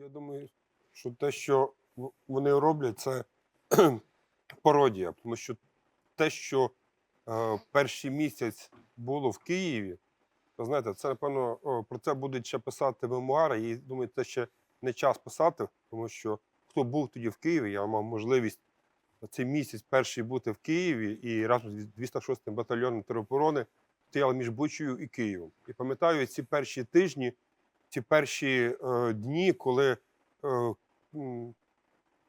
Я думаю, що те, що вони роблять, це пародія. Тому що те, що е, перший місяць було в Києві, ви знаєте, це, напевно, про це будуть ще писати мемуари. І думаю, це ще не час писати, тому що хто був тоді в Києві, я мав можливість цей місяць перший бути в Києві і разом з 206 батальйоном тероборони стояли між Бучею і Києвом. І пам'ятаю ці перші тижні, ці перші е, дні, коли е,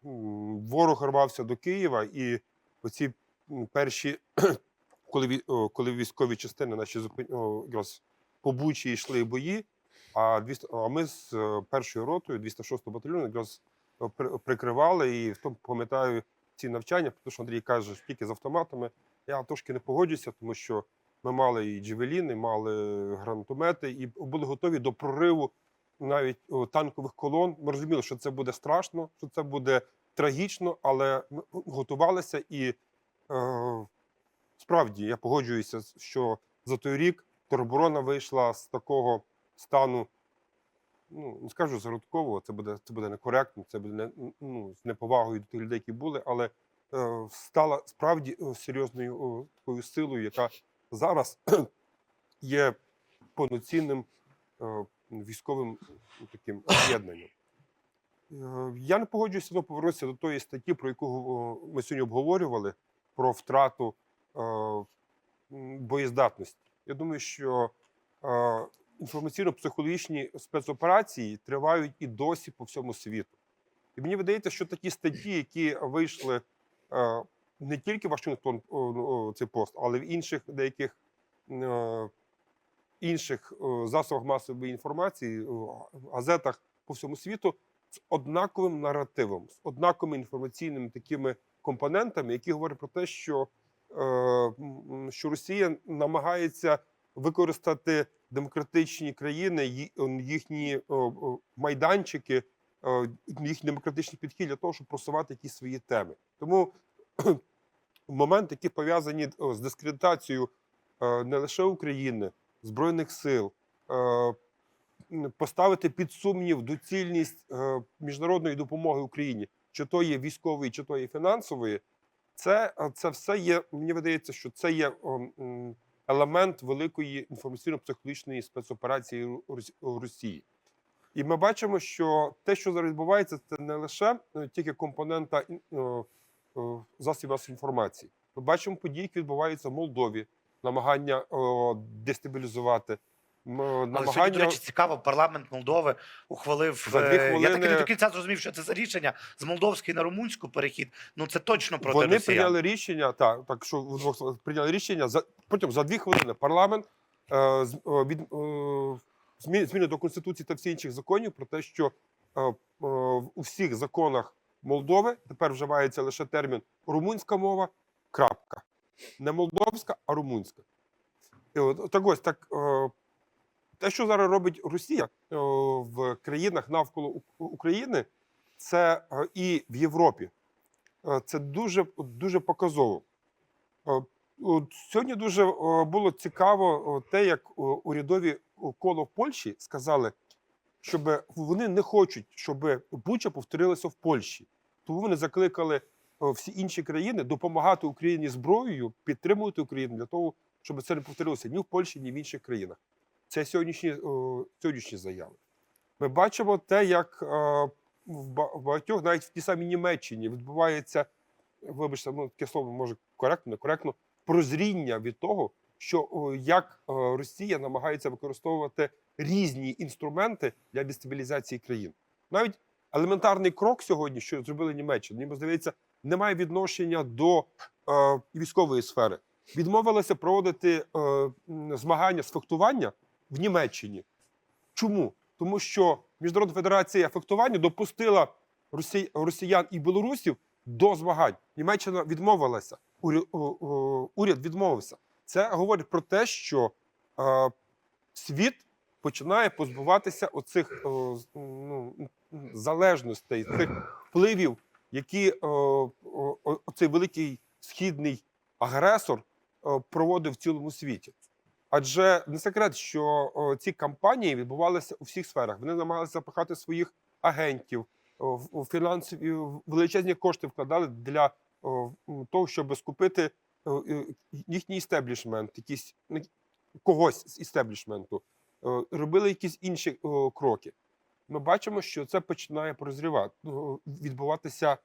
ворог рвався до Києва, і оці перші, коли, коли військові частини наші якраз по Бучі йшли бої, а, 200, а ми з е, першою ротою 206 батальйону якраз е, прикривали. І в тому пам'ятаю ці навчання, тому що Андрій каже, що тільки з автоматами. Я трошки не погоджуся, тому що ми мали і джевеліни, мали гранатомети, і були готові до прориву навіть танкових колон. Ми розуміли, що це буде страшно, що це буде трагічно, але ми готувалися і е, справді я погоджуюся, що за той рік тероборона вийшла з такого стану. Ну, не скажу зародкового, це буде, це буде некоректно, це буде не, ну, з неповагою до тих людей, які були, але е, стала справді серйозною о, такою силою, яка зараз є повноцінним е, військовим ну, таким об'єднанням. Е, Я не погоджуюся знову повернутися до тої статті, про яку ми сьогодні обговорювали, про втрату е, боєздатності. Я думаю, що інформаційно-психологічні спецоперації тривають і досі по всьому світу. І мені видається, що такі статті, які вийшли не тільки Вашингтон ну, цей пост, але в інших деяких е, інших е, засобах масової інформації, газетах по всьому світу, з однаковим наративом, з однаковими інформаційними такими компонентами, які говорять про те, що, е, що Росія намагається використати демократичні країни, їхні майданчики, їхній демократичний підхід для того, щоб просувати якісь свої теми. Тому моменти, які пов'язані з дискредитацією е, не лише України, збройних сил, е, поставити під сумнів доцільність е, міжнародної допомоги Україні, чи то є військової, чи то є фінансової, це, це все є. Мені видається, що це є елемент великої інформаційно-психологічної спецоперації Росії. І ми бачимо, що те, що зараз відбувається, це не лише тільки компонента засобів масової інформації. Ми бачимо події, які відбуваються в Молдові, намагання о, дестабілізувати. м, Але сьогодні, намагання до речі, цікаво, парламент Молдови ухвалив. За дві е, Я таки хвилини- не до кінця зрозумів, що це за рішення з молдовської на румунську перехід. Ну це точно проти Вони росіян. прийняли рішення, так, так що двох прийняли рішення за потім за дві хвилини парламент е, з- е, від, е, змі- зміни до конституції та всіх інших законів про те, що е, е, у всіх законах Молдови тепер вживається лише термін румунська мова. Крапка. Не молдовська, а румунська. І от, так ось так. Е, те, що зараз робить Росія е, в країнах навколо України, це е, і в Європі. Це дуже, дуже показово. Сьогодні дуже було цікаво те, як урядові коло в Польщі сказали, щоб вони не хочуть, щоб Буча повторилася в Польщі. Тому вони закликали е, всі інші країни допомагати Україні зброєю, підтримувати Україну для того, щоб це не повторилося ні в Польщі, ні в інших країнах. Це сьогоднішні, е, сьогоднішні заяви. Ми бачимо те, як е, в ба- багатьох, навіть в тій самій Німеччині, відбувається, вибачте, ну таке слово може коректно, некоректно, прозріння від того, що як Росія намагається використовувати різні інструменти для дестабілізації країн. Навіть елементарний крок сьогодні, що зробили Німеччина, мені здається, не має відношення до е, військової сфери. Відмовилися проводити е, змагання з фехтування в Німеччині. Чому? Тому що Міжнародна федерація фехтування допустила росі... росіян і білорусів до змагань. Німеччина відмовилася, уряд, уряд відмовився. Це говорить про те, що е, світ починає позбуватися оцих е, з- ну, залежностей, цих впливів, які е, о- о- оцей великий східний агресор е, проводив в цілому світі. Адже не секрет, що о, ці кампанії відбувалися у всіх сферах. Вони намагалися запихати своїх агентів, о, в- фінансові величезні кошти вкладали для о, того, щоб скупити о, е, їхній істеблішмент, якісь ну, когось з істеблішменту, Е, робили якісь інші кроки. Ми бачимо, що це починає прозрівати, відбуватися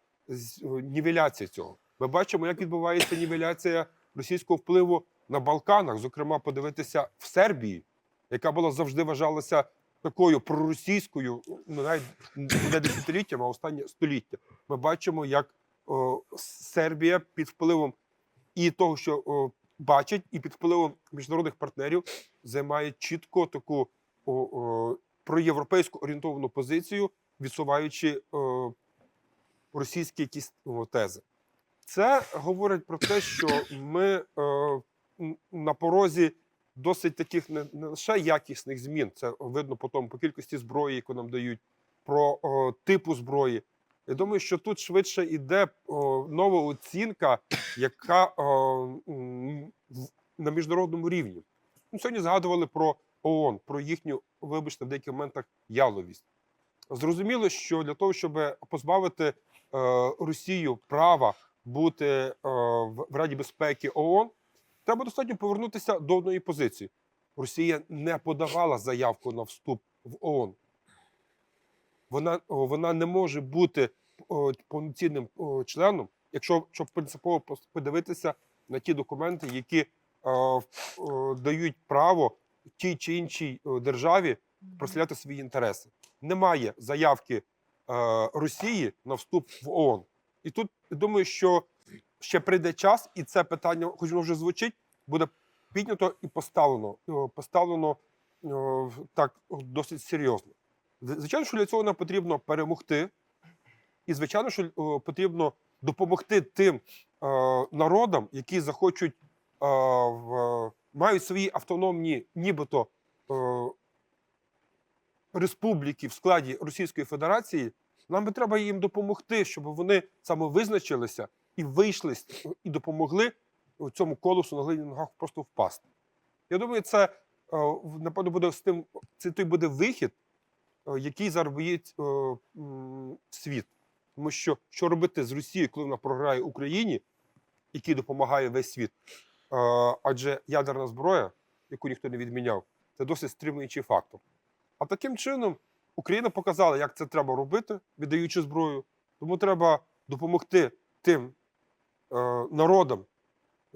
нівеляція цього. Ми бачимо, як відбувається нівеляція російського впливу на Балканах, зокрема, подивитися в Сербії, яка була завжди вважалася такою проросійською, ну навіть не десятиліттям, а останнє століття. Ми бачимо, як о, Сербія під впливом і того, що о, бачить, і під впливом міжнародних партнерів займає чітко таку о, о, проєвропейську орієнтовану позицію, відсуваючи о, російські якісь о, тези. Це говорить про те, що ми м, на порозі досить таких не, лише якісних змін. Це видно по тому, по кількості зброї, яку нам дають, про о, типу зброї. Я думаю, що тут швидше йде нова оцінка, яка о, на міжнародному рівні. Ну, сьогодні згадували про ООН, про їхню, вибачте, в деяких моментах яловість. Зрозуміло, що для того, щоб позбавити е, Росію права бути е, в Раді безпеки ООН, треба достатньо повернутися до одної позиції. Росія не подавала заявку на вступ в ООН. Вона, вона не може бути повноцінним членом, якщо щоб принципово подивитися на ті документи, які дають право тій чи іншій державі прослідляти свої інтереси. Немає заявки Росії на вступ в ООН. І тут думаю, що ще прийде час, і це питання, хоч воно вже звучить, буде піднято і поставлено. Поставлено так досить серйозно. Звичайно, що для цього нам потрібно перемогти, і звичайно, що е, потрібно допомогти тим е, народам, які захочуть е, в, мають свої автономні, нібито е, республіки в складі Російської Федерації. Нам би треба їм допомогти, щоб вони самовизначилися і вийшли і допомогли цьому колосу на глиняних ногах просто впасти. Я думаю, це е, напевно буде з тим, це той буде вихід, який зараз боїть е, світ. Тому що що робити з Росією, коли вона програє Україні, який допомагає весь світ? Е, Адже ядерна зброя, яку ніхто не відміняв, це досить стримуючий фактор. А таким чином Україна показала, як це треба робити, віддаючи зброю. Тому треба допомогти тим е, народам,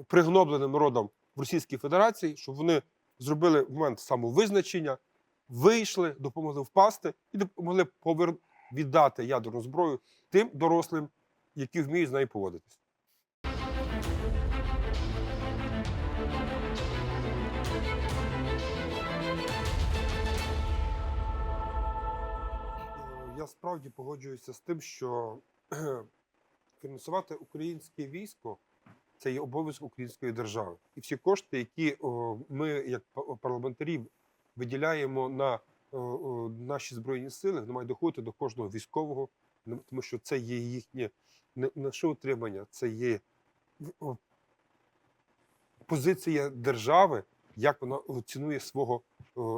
пригнобленим народам в Російській Федерації, щоб вони зробили момент самовизначення, вийшли, допомогли впасти і допомогли повер... віддати ядерну зброю тим дорослим, які вміють з нею поводитись. Я справді погоджуюся з тим, що фінансувати українське військо це є обов'язок української держави. І всі кошти, які ми, як парламентарі, виділяємо на о, о, наші збройні сили, вони мають доходити до кожного військового, тому що це є їхнє не наше утримання, це є позиція держави, як вона цінує свого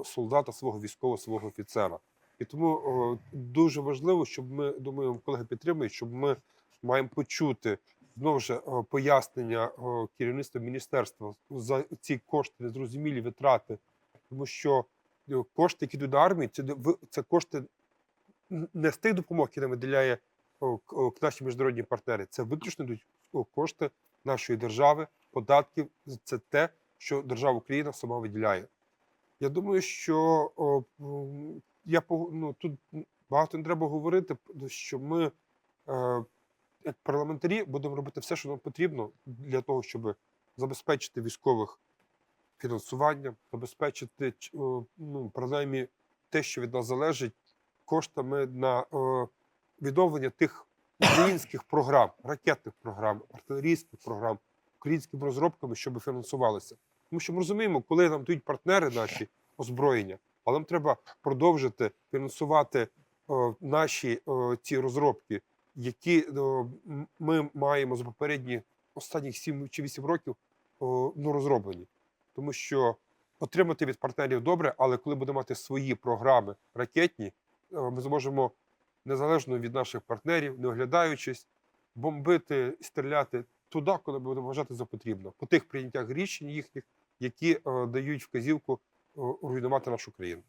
солдата, свого військового, свого офіцера. І тому дуже важливо, щоб ми думаю, колеги підтримують, щоб ми маємо почути знову ж пояснення керівництва міністерства за ці кошти, незрозумілі витрати, тому що кошти, які йдуть до армії, це, це кошти не з тих допомог, які нам виділяє наші міжнародні партнери. Це виключно кошти нашої держави, податків. Це те, що держава Україна сама виділяє. Я думаю, що о, я ну, тут багато не треба говорити, що ми, е, як парламентарі, будемо робити все, що нам потрібно для того, щоб забезпечити військових фінансуванням, забезпечити ну, принаймні те, що від нас залежить, коштами на відновлення тих українських програм, ракетних програм, артилерійських програм, українськими розробками, щоб фінансувалися. Тому що ми розуміємо, коли нам дають партнери наші озброєння, але нам треба продовжити фінансувати наші ці розробки, які ми маємо за попередні останніх 7 чи 8 років ну, розроблені. Тому що отримати від партнерів добре, але коли будемо мати свої програми ракетні, е, ми зможемо незалежно від наших партнерів, не оглядаючись, бомбити, стріляти туди, коли будемо вважати за потрібно, по тих прийняттях рішень їхніх, які е, дають вказівку е, руйнувати нашу країну.